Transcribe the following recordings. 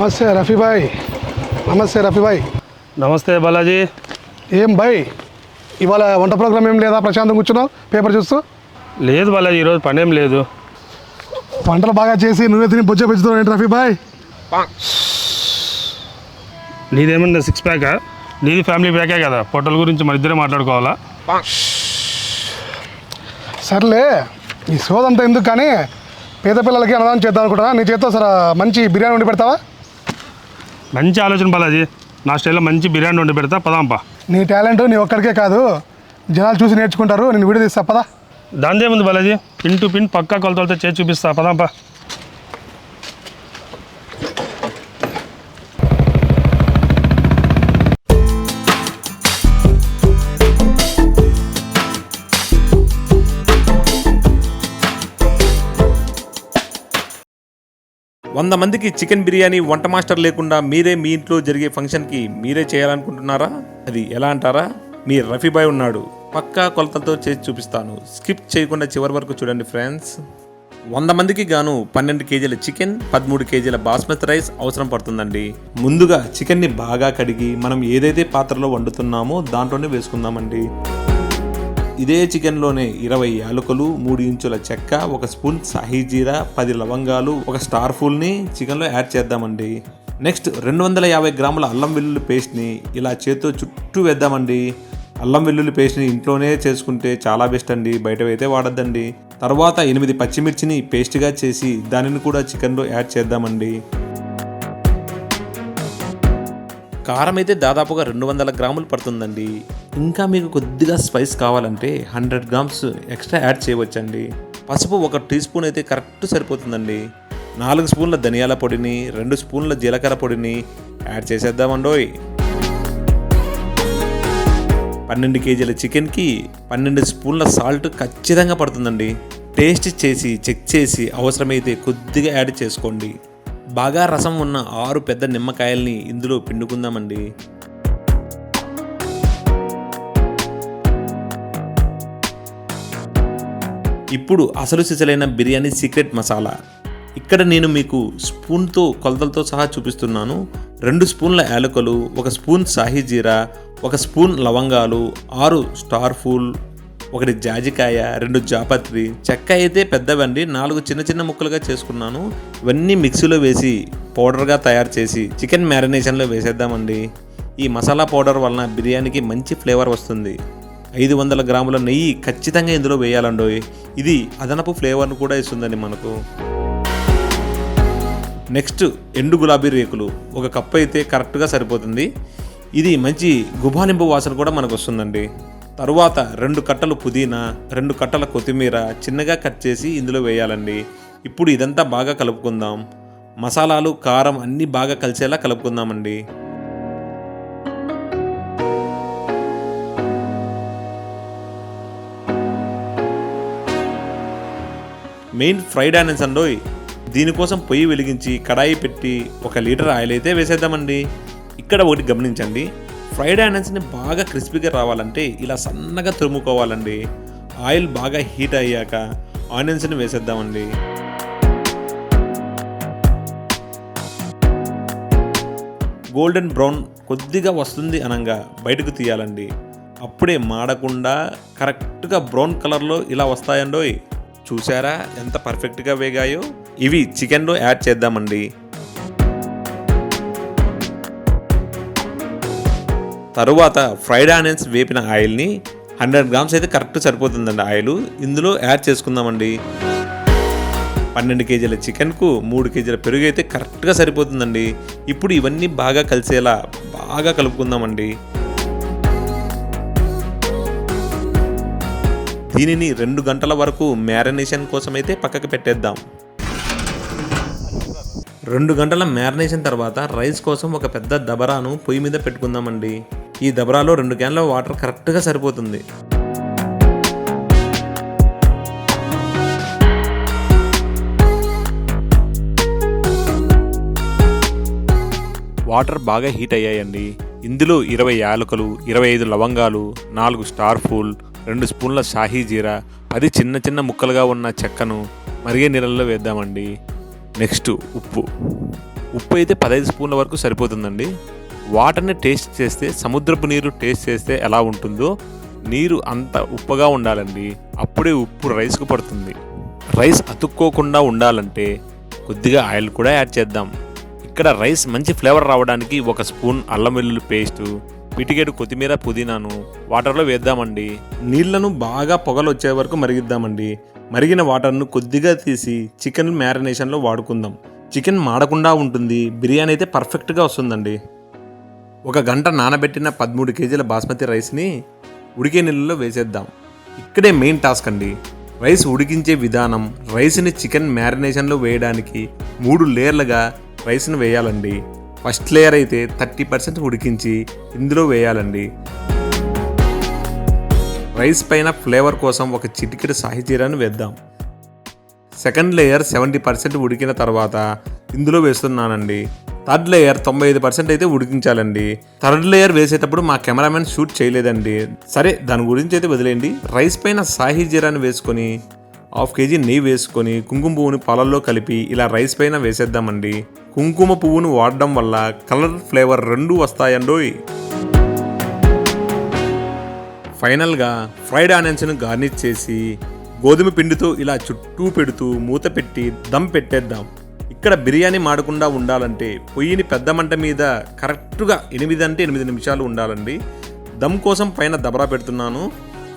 నమస్తే రఫీభాయ్ నమస్తే రఫీభాయ్ నమస్తే బాలాజీ. ఏం భాయ్? ఇవాళ వంట ప్రోగ్రామ్ ఏం లేదా? ప్రశాంతం కూర్చున్నావు? పేపర్ చూస్తూ? లేదు బాలాజీ ఈరోజు పని ఏం లేదు. వంటలు బాగా చేసి నువ్వే తిని బొచ్చ పెంచుతావు ఏంటి రఫీభాయ్ నీదేమన్నా సిక్స్ ప్యాకా నీది ఫ్యామిలీ ప్యాకే కదా? హోటల్ గురించి మన ఇద్దరే మాట్లాడుకోవాలా? సర్లే ఈ సోదంతా ఎందుకు కానీ పేద పిల్లలకి అన్నదానం చేద్దాం అనుకుంటున్నా. నీ చేత్తో సరే మంచి బిర్యానీ వండి పెడతావా? మంచి ఆలోచన బాలాజీ. నా స్టైల్లో మంచి బిర్యానీ వండి పెడతా పదాంపా నీ టాలెంట్ నీ ఒక్కడికే కాదు జనాలు చూసి నేర్చుకుంటారు నేను వీడియో తీస్తా పదా. దాందేముంది బాలాజీ? పిన్ టు పిన్ పక్కా కొలతలతో చేసి చూపిస్తా పదాంపా వంద మందికి చికెన్ బిర్యానీ వంట మాస్టర్ లేకుండా మీరే మీ ఇంట్లో జరిగే ఫంక్షన్కి మీరే చేయాలనుకుంటున్నారా? అది ఎలా అంటారా? మీ రఫీబాయ్ ఉన్నాడు. పక్కా కొలతలతో చేసి చూపిస్తాను. స్కిప్ చేయకుండా చివరి వరకు చూడండి ఫ్రెండ్స్. వంద మందికి గాను పన్నెండు కేజీల చికెన్ పదమూడు కేజీల బాస్మతి రైస్ అవసరం పడుతుందండి. ముందుగా చికెన్ని బాగా కడిగి మనం ఏదైతే పాత్రలో వండుతున్నామో దాంట్లోనే వేసుకుందామండి. ఇదే చికెన్లోనే ఇరవై యాలకులు మూడు ఇంచుల చెక్క ఒక స్పూన్ సాహీ జీరా పది లవంగాలు ఒక స్టార్ ఫుల్ని చికెన్లో యాడ్ చేద్దామండి. నెక్స్ట్ రెండు వందల యాభై గ్రాముల అల్లం వెల్లుల్లి పేస్ట్ని ఇలా చేతితో చుట్టూ వేద్దామండి. అల్లం వెల్లుల్లి పేస్ట్ని ఇంట్లోనే చేసుకుంటే చాలా బెస్ట్ అండి బయట అయితే వాడద్దండి. తర్వాత ఎనిమిది పచ్చిమిర్చిని పేస్ట్గా చేసి దానిని కూడా చికెన్లో యాడ్ చేద్దామండి. కారం అయితే దాదాపుగా రెండు వందల గ్రాములు పడుతుందండి. ఇంకా మీకు కొద్దిగా స్పైస్ కావాలంటే హండ్రెడ్ గ్రామ్స్ ఎక్స్ట్రా యాడ్ చేయవచ్చండి. పసుపు ఒక టీ స్పూన్ అయితే కరెక్ట్ సరిపోతుందండి. నాలుగు స్పూన్ల ధనియాల పొడిని రెండు స్పూన్ల జీలకర్ర పొడిని యాడ్ చేసేద్దామండోయ్. పన్నెండు కేజీల చికెన్కి పన్నెండు స్పూన్ల సాల్ట్ ఖచ్చితంగా పడుతుందండి. టేస్ట్ చేసి చెక్ చేసి అవసరమైతే కొద్దిగా యాడ్ చేసుకోండి. బాగా రసం ఉన్న ఆరు పెద్ద నిమ్మకాయల్ని ఇందులో పిండుకుందామండి. ఇప్పుడు అసలు సిసలైన బిర్యానీ సీక్రెట్ మసాలా. ఇక్కడ నేను మీకు స్పూన్తో కొలతలతో సహా చూపిస్తున్నాను. రెండు స్పూన్ల యాలకులు ఒక స్పూన్ సాహిజీరా ఒక స్పూన్ లవంగాలు ఆరు స్టార్ ఫూల్ ఒకటి జాజికాయ రెండు జాపత్రి. చెక్క అయితే పెద్దవండి. నాలుగు చిన్న చిన్న ముక్కలుగా చేసుకున్నాను. ఇవన్నీ మిక్సీలో వేసి పౌడర్గా తయారు చేసి చికెన్ మ్యారినేషన్లో వేసేద్దామండి. ఈ మసాలా పౌడర్ వలన బిర్యానీకి మంచి ఫ్లేవర్ వస్తుంది. ఐదు వందల గ్రాముల నెయ్యి ఖచ్చితంగా ఇందులో వేయాలండి ఇది అదనపు ఫ్లేవర్ను కూడా ఇస్తుందండి మనకు. నెక్స్ట్ ఎండు గులాబీ రేకులు. ఒక కప్పు అయితే కరెక్ట్గా సరిపోతుంది. ఇది మంచి గుబాలింపు వాసన కూడా మనకు వస్తుందండి. తరువాత రెండు కట్టలు పుదీనా రెండు కట్టల కొత్తిమీర చిన్నగా కట్ చేసి ఇందులో వేయాలండి. ఇప్పుడు ఇదంతా బాగా కలుపుకుందాం. మసాలాలు కారం అన్నీ బాగా కలిసేలా కలుపుకుందామండి. మెయిన్ ఫ్రైడ్ ఆనియన్స్ అండోయ్ దీనికోసం పొయ్యి వెలిగించి కడాయి పెట్టి ఒక లీటర్ ఆయిల్ అయితే వేసేద్దామండి. ఇక్కడ ఒకటి గమనించండి. ఫ్రైడ్ ఆనియన్స్ని బాగా క్రిస్పీగా రావాలంటే ఇలా సన్నగా తురుముకోవాలండి. ఆయిల్ బాగా హీట్ అయ్యాక ఆనియన్స్ని వేసేద్దామండి. గోల్డెన్ బ్రౌన్ కొద్దిగా వస్తుంది అనగా బయటకు తీయాలండి. అప్పుడే మాడకుండా కరెక్ట్గా బ్రౌన్ కలర్లో ఇలా వస్తాయండోయ్. చూసారా ఎంత పర్ఫెక్ట్గా వేగాయో? ఇవి చికెన్లో యాడ్ చేద్దామండి. తరువాత ఫ్రైడ్ ఆనియన్స్ వేపిన ఆయిల్ని హండ్రెడ్ గ్రామ్స్ అయితే కరెక్ట్ సరిపోతుందండి ఆయిల్. ఇందులో యాడ్ చేసుకుందామండి. పన్నెండు కేజీల చికెన్కు మూడు కేజీల పెరుగు అయితే కరెక్ట్గా సరిపోతుందండి. ఇప్పుడు ఇవన్నీ బాగా కలిసేలా బాగా కలుపుకుందామండి. దీనిని రెండు గంటల వరకు మ్యారినేషన్ కోసం అయితే పక్కకు పెట్టేద్దాం. రెండు గంటల మ్యారినేషన్ తర్వాత రైస్ కోసం ఒక పెద్ద దబరాను పొయ్యి మీద పెట్టుకుందామండి. ఈ దబరాలో రెండు క్యాన్ల వాటర్ కరెక్ట్గా సరిపోతుంది. వాటర్ బాగా హీట్ అయ్యాయండి. ఇందులో ఇరవై యాలకులు ఇరవై ఐదు లవంగాలు నాలుగు స్టార్ ఫూల్ రెండు స్పూన్ల షాహీ జీరా పది చిన్న చిన్న ముక్కలుగా ఉన్న చెక్కను మరిగే నీళ్ళల్లో వేద్దామండి. నెక్స్ట్ ఉప్పు. ఉప్పు అయితే పదహైదు స్పూన్ల వరకు సరిపోతుందండి. వాటర్ని టేస్ట్ చేస్తే సముద్రపు నీరు టేస్ట్ చేస్తే ఎలా ఉంటుందో నీరు అంత ఉప్పగా ఉండాలండి. అప్పుడే ఉప్పు రైస్కు పడుతుంది. రైస్ అతుక్కోకుండా ఉండాలంటే కొద్దిగా ఆయిల్ కూడా యాడ్ చేద్దాం. ఇక్కడ రైస్ మంచి ఫ్లేవర్ రావడానికి ఒక స్పూన్ అల్లం వెల్లుల్లి పేస్టు పిటికెడు కొత్తిమీర పుదీనాను వాటర్లో వేద్దామండి. నీళ్ళను బాగా పొగలు వచ్చే వరకు మరిగిద్దామండి. మరిగిన వాటర్ను కొద్దిగా తీసి చికెన్ మ్యారినేషన్లో వాడుకుందాం. చికెన్ మాడకుండా ఉంటుంది. బిర్యానీ అయితే పర్ఫెక్ట్గా వస్తుందండి. ఒక గంట నానబెట్టిన పదమూడు కేజీల బాస్మతి రైస్ని ఉడికే నీళ్ళలో వేసేద్దాం. ఇక్కడే మెయిన్ టాస్క్ అండి. రైస్ ఉడికించే విధానం రైస్ని చికెన్ మ్యారినేషన్లో వేయడానికి మూడు లేయర్లుగా రైస్ని వేయాలండి. ఫస్ట్ లేయర్ అయితే థర్టీ పర్సెంట్ ఉడికించి ఇందులో వేయాలండి. రైస్ పైన ఫ్లేవర్ కోసం ఒక చిటికెడు సాహితీరాన్ని వేద్దాం. సెకండ్ లేయర్ సెవెంటీ పర్సెంట్ ఉడికిన తర్వాత ఇందులో వేస్తున్నానండి. థర్డ్ లేయర్ తొంభై ఐదు పర్సెంట్ అయితే ఉడికించాలండి. థర్డ్ లేయర్ వేసేటప్పుడు మా కెమెరామెన్ షూట్ చేయలేదండి. సరే దాని గురించి అయితే వదిలేయండి. రైస్ పైన సాహి జీరాని వేసుకొని హాఫ్ కేజీ నెయ్యి వేసుకొని కుంకుమ పువ్వుని పాలల్లో కలిపి ఇలా రైస్ పైన వేసేద్దామండి. కుంకుమ పువ్వును వాడడం వల్ల కలర్ ఫ్లేవర్ రెండు వస్తాయండోయ్. ఫైనల్గా ఫ్రైడ్ ఆనియన్స్ను గార్నిష్ చేసి గోధుమ పిండితో ఇలా చుట్టూ పెడుతూ మూత పెట్టి దమ్ పెట్టేద్దాం. ఇక్కడ బిర్యానీ మాడకుండా ఉండాలంటే పొయ్యిని పెద్ద మంట మీద కరెక్ట్గా ఎనిమిది అంటే ఎనిమిది నిమిషాలు ఉండాలండి. దమ్ కోసం పైన దబరా పెడుతున్నాను.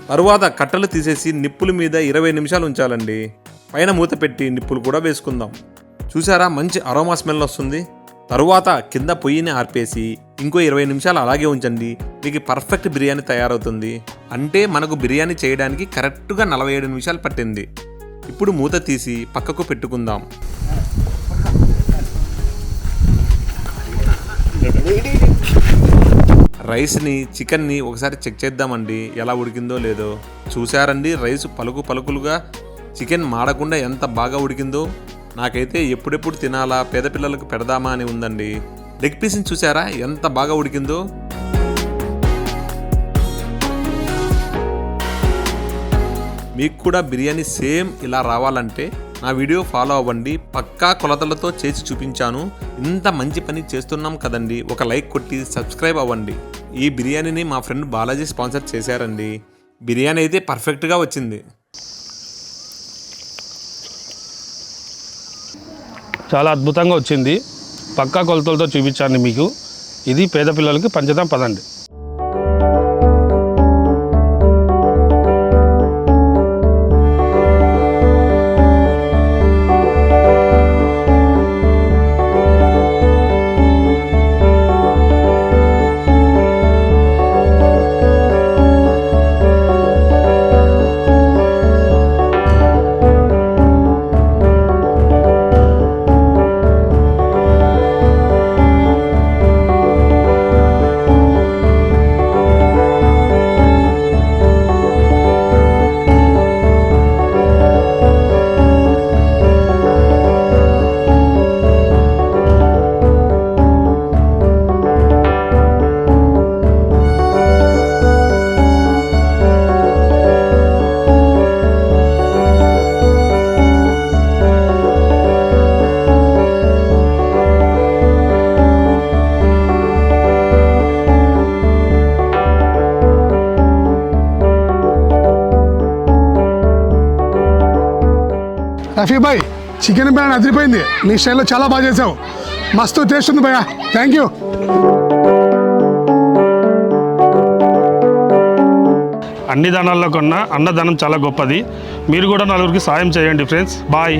తరువాత కట్టలు తీసేసి నిప్పుల మీద ఇరవై నిమిషాలు ఉంచాలండి. పైన మూత పెట్టి నిప్పులు కూడా వేసుకుందాం. చూసారా మంచి అరోమా స్మెల్ వస్తుంది. తరువాత కింద పొయ్యిని ఆర్పేసి ఇంకో ఇరవై నిమిషాలు అలాగే ఉంచండి. మీకు పర్ఫెక్ట్ బిర్యానీ తయారవుతుంది. అంటే మనకు బిర్యానీ చేయడానికి కరెక్ట్గా నలభై ఏడు నిమిషాలు పట్టింది. ఇప్పుడు మూత తీసి పక్కకు పెట్టుకుందాం. రైస్ని చికెన్ని ఒకసారి చెక్ చేద్దామండి. ఎలా ఉడికిందో లేదో. చూసారండి రైస్ పలుకు పలుకులుగా చికెన్ మాడకుండా ఎంత బాగా ఉడికిందో. నాకైతే ఎప్పుడెప్పుడు తినాలా పేద పిల్లలకు పెడదామా అని ఉందండి. లెగ్ పీస్ని చూసారా? ఎంత బాగా ఉడికిందో? మీకు కూడా బిర్యానీ సేమ్ ఇలా రావాలంటే నా వీడియో ఫాలో అవ్వండి. పక్కా కొలతలతో చేసి చూపించాను. ఇంత మంచి పని చేస్తున్నాం కదండి. ఒక లైక్ కొట్టి సబ్స్క్రైబ్ అవ్వండి. ఈ బిర్యానీని మా ఫ్రెండ్ బాలాజీ స్పాన్సర్ చేశారండి. బిర్యానీ అయితే పర్ఫెక్ట్గా వచ్చింది. చాలా అద్భుతంగా వచ్చింది. పక్కా కొలతలతో చూపించాను మీకు. ఇది పేద పిల్లలకి పంచదాం పదండి. రఫీ బాయ్ చికెన్ బిర్యానీ అదిరిపోయింది. నీ స్టైల్లో చాలా బాగా చేసావు. మస్తు టేస్ట్ ఉంది భయ్యా. థ్యాంక్ యూ అన్ని దానాల్లో కన్నా అన్నదానం చాలా గొప్పది. మీరు కూడా నలుగురికి సాయం చేయండి ఫ్రెండ్స్ బాయ్